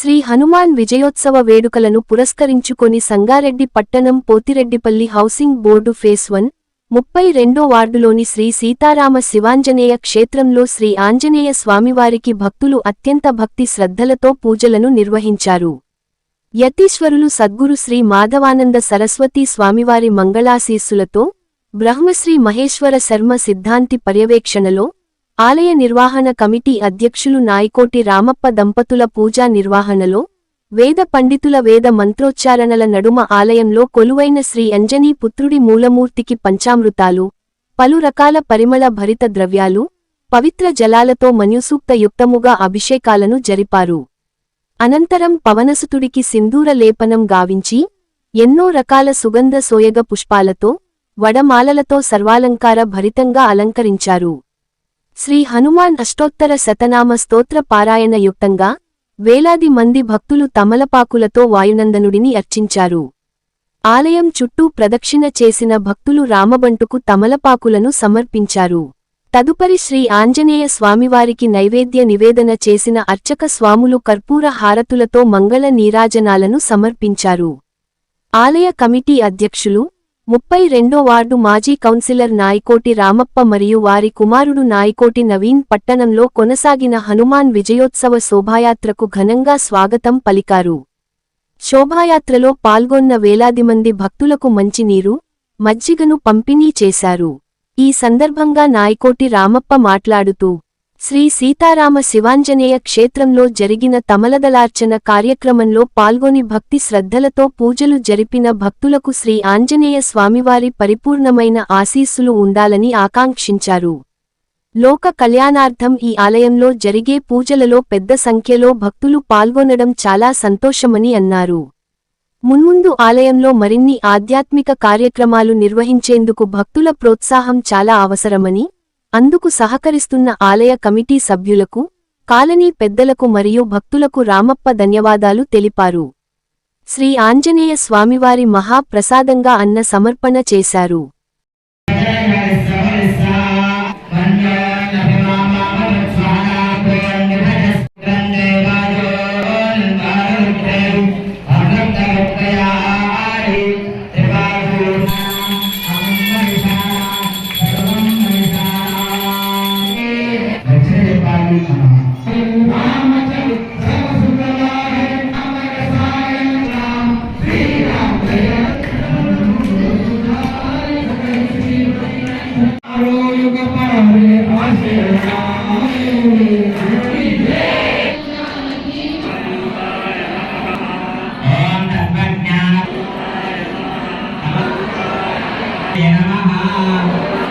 శ్రీ హనుమాన్ విజయోత్సవ వేడుకలను పురస్కరించుకొని సంగారెడ్డి పట్టణం Pothireddypalli housing board phase one ముప్పై రెండో వార్డులోని శ్రీ సీతారామ శివాంజనేయ క్షేత్రంలో శ్రీ ఆంజనేయ స్వామివారికి భక్తులు అత్యంత భక్తి శ్రద్ధలతో పూజలను నిర్వహించారు. యతీశ్వరులు సద్గురు శ్రీ మాధవానంద సరస్వతీ స్వామివారి మంగళాశీస్సులతో బ్రహ్మశ్రీ మహేశ్వర శర్మ సిద్ధాంతి పర్యవేక్షణలో ఆలయ నిర్వహణ కమిటీ అధ్యక్షులు నాయకోటి రామప్ప దంపతుల పూజా నిర్వహణలో వేద పండితుల వేద మంత్రోచ్చారణల నడుమ ఆలయంలో కొలువైన శ్రీ అంజనీ పుత్రుడి మూలమూర్తికి పంచామృతాలు పలు రకాల పరిమళ భరిత ద్రవ్యాలు పవిత్ర జలాలతో మన్యుసూక్తయుక్తముగా అభిషేకాలను జరిపారు. అనంతరం పవనసుతుడికి సింధూర లేపనం గావించి ఎన్నో రకాల సుగంధ సోయగ పుష్పాలతో వడమాలలతో సర్వాలంకార భరితంగా అలంకరించారు. శ్రీ హనుమాన్ అష్టోత్తర శతనామ స్తోత్ర పారాయణ యుక్తంగా వేలాది మంది భక్తులు తమలపాకులతో వాయునందనుడిని అర్చించారు. ఆలయం చుట్టూ ప్రదక్షిణ చేసిన భక్తులు రామబంటుకు తమలపాకులను సమర్పించారు. తదుపరి శ్రీ ఆంజనేయ స్వామివారికి నైవేద్య నివేదన చేసిన అర్చక స్వాములు కర్పూర హారతులతో మంగళ నీరాజనాలను సమర్పించారు. ఆలయ కమిటీ అధ్యక్షులు ముప్పై రెండో వార్డు మాజీ కౌన్సిలర్ నాయకోటి రామప్ప మరియు వారి కుమారుడు నాయకోటి నవీన్ పట్టణంలో కొనసాగిన హనుమాన్ విజయోత్సవ శోభాయాత్రకు ఘనంగా స్వాగతం పలికారు. శోభాయాత్రలో పాల్గొన్న వేలాది మంది భక్తులకు మంచినీరు మజ్జిగను పంపిణీ చేశారు. ఈ సందర్భంగా నాయకోటి రామప్ప మాట్లాడుతూ శ్రీ సీతారామ శివాంజనేయ క్షేత్రంలో జరిగిన తమలదలార్చన కార్యక్రమంలో పాల్గొని భక్తి శ్రద్ధలతో పూజలు జరిపిన భక్తులకు శ్రీ ఆంజనేయ స్వామివారి పరిపూర్ణమైన ఆశీస్సులు ఉండాలని ఆకాంక్షించారు. లోక కళ్యాణార్థం ఈ ఆలయంలో జరిగే పూజలలో పెద్ద సంఖ్యలో భక్తులు పాల్గొనడం చాలా సంతోషమని అన్నారు. మున్ముందు ఆలయంలో మరిన్ని ఆధ్యాత్మిక కార్యక్రమాలు నిర్వహించేందుకు భక్తుల ప్రోత్సాహం చాలా అవసరమని అందుకు సహకరిస్తున్న ఆలయ కమిటీ సభ్యులకు కాలనీ పెద్దలకు మరియు భక్తులకు రామప్ప ధన్యవాదాలు తెలిపారు. శ్రీ ఆంజనేయ స్వామివారి మహాప్రసాదంగా అన్న సమర్పణ చేశారు. నమః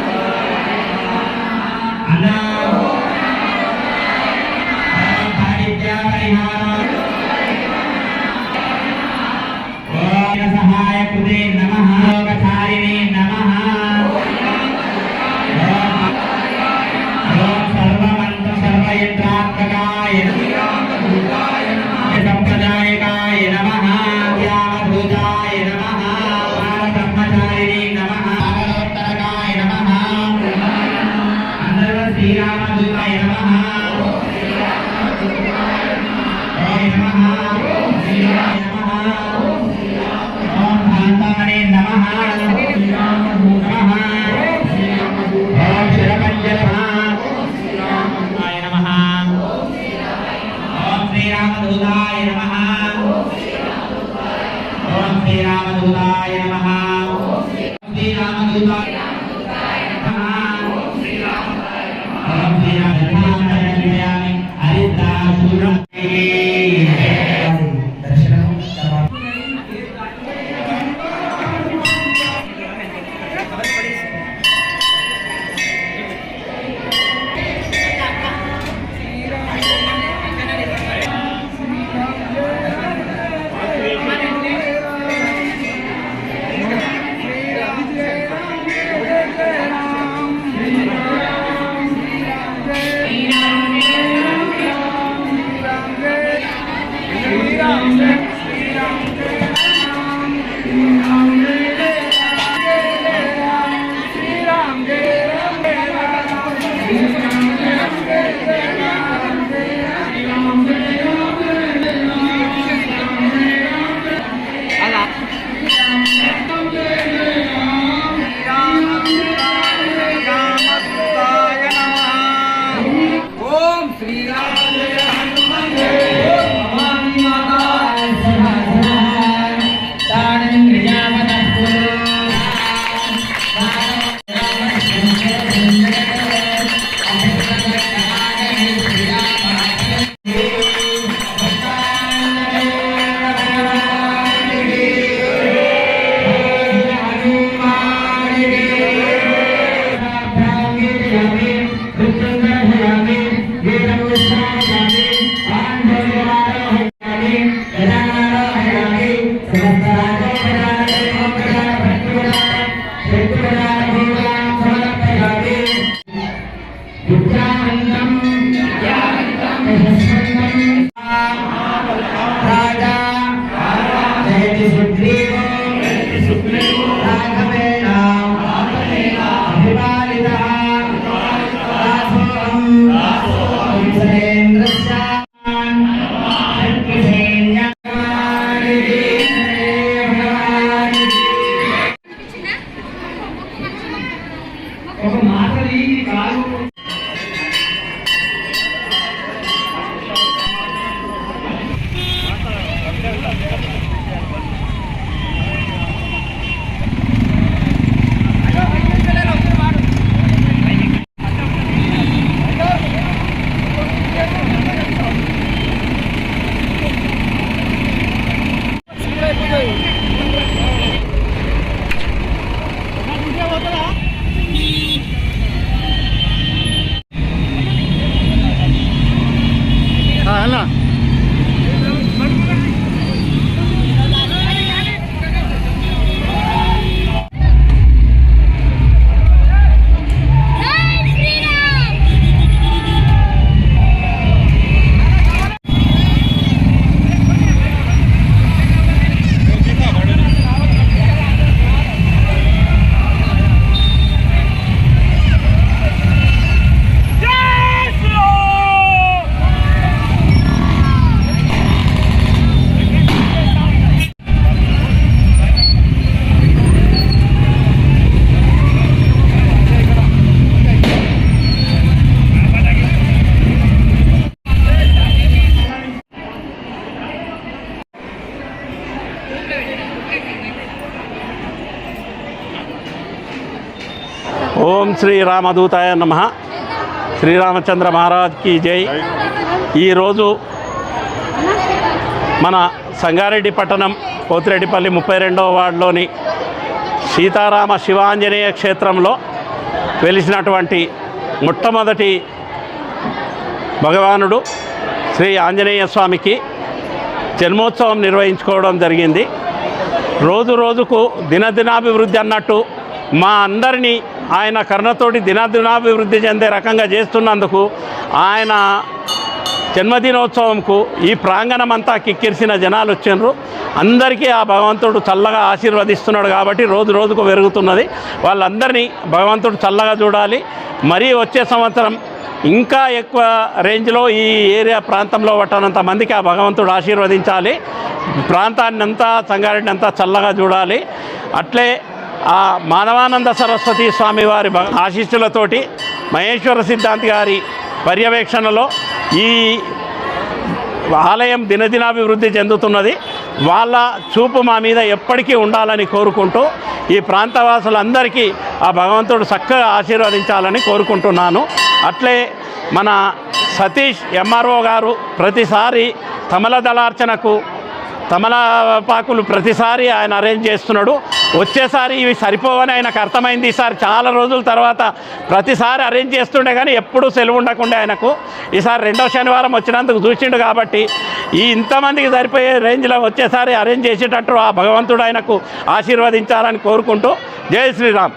అందర్వ శ్రీరామదూతాయ నమ ఓం నమః శ్రీరాయ నమః ఓం భాంతానే నమః. నమః ఓం శిరపంజర నమః ఓం శ్రీరామదూతాయ నమ. ఓం శ్రీరామదూతాయ నమః శ్రీరామదూతాయ Yeah. ఓం శ్రీ రామదూతాయ నమ. శ్రీరామచంద్ర మహారాజ్కి జై. ఈరోజు మన సంగారెడ్డి పట్టణం పోతిరెడ్డిపల్లి ముప్పై రెండవ వార్డులోని సీతారామ శివాంజనేయ క్షేత్రంలో వెలిసినటువంటి మొట్టమొదటి భగవానుడు శ్రీ ఆంజనేయ స్వామికి జన్మోత్సవం నిర్వహించుకోవడం జరిగింది. రోజు రోజుకు దినదినాభివృద్ధి అన్నట్టు మా అందరినీ ఆయన కరుణతోటి దినదినాభివృద్ధి చెందే రకంగా చేస్తున్నందుకు ఆయన జన్మదినోత్సవంకు ఈ ప్రాంగణం అంతా కిక్కిరిసిన జనాలు వచ్చిండ్రు. అందరికీ ఆ భగవంతుడు చల్లగా ఆశీర్వదిస్తున్నాడు కాబట్టి రోజు రోజుకు పెరుగుతున్నది. వాళ్ళందరినీ భగవంతుడు చల్లగా చూడాలి. మరీ వచ్చే సంవత్సరం ఇంకా ఎక్కువ రేంజ్లో ఈ ఏరియా ప్రాంతంలో పట్టనంత మందికి ఆ భగవంతుడు ఆశీర్వదించాలి. ప్రాంతాన్ని అంతా సంగారెడ్డి అంతా చల్లగా చూడాలి. అట్లే ఆ మానవానంద సరస్వతి స్వామి వారి ఆశీస్సులతోటి మహేశ్వర సిద్ధాంతి గారి పర్యవేక్షణలో ఈ ఆలయం దినదినాభివృద్ధి చెందుతున్నది. వాళ్ళ చూపు మా మీద ఎప్పటికీ ఉండాలని కోరుకుంటూ ఈ ప్రాంతవాసులందరికీ ఆ భగవంతుడు చక్కగా ఆశీర్వదించాలని కోరుకుంటున్నాను. అట్లే మన సతీష్ ఎంఆర్ఓ గారు ప్రతిసారి తమల దళార్చనకు తమలపాకులు ప్రతిసారి ఆయన అరేంజ్ చేస్తున్నాడు. వచ్చేసారి ఇవి సరిపోవని ఆయనకు అర్థమైంది. ఈసారి చాలా రోజుల తర్వాత ప్రతిసారి అరేంజ్ చేస్తుండే కానీ ఎప్పుడూ సెలవు ఉండకుండా ఆయనకు. ఈసారి రెండో శనివారం వచ్చినందుకు చూసిండు కాబట్టి ఈ ఇంతమందికి సరిపోయే రేంజ్లో వచ్చేసారి అరేంజ్ చేసేటట్టు ఆ భగవంతుడు ఆయనకు ఆశీర్వదించాలని కోరుకుంటూ జై శ్రీరామ్.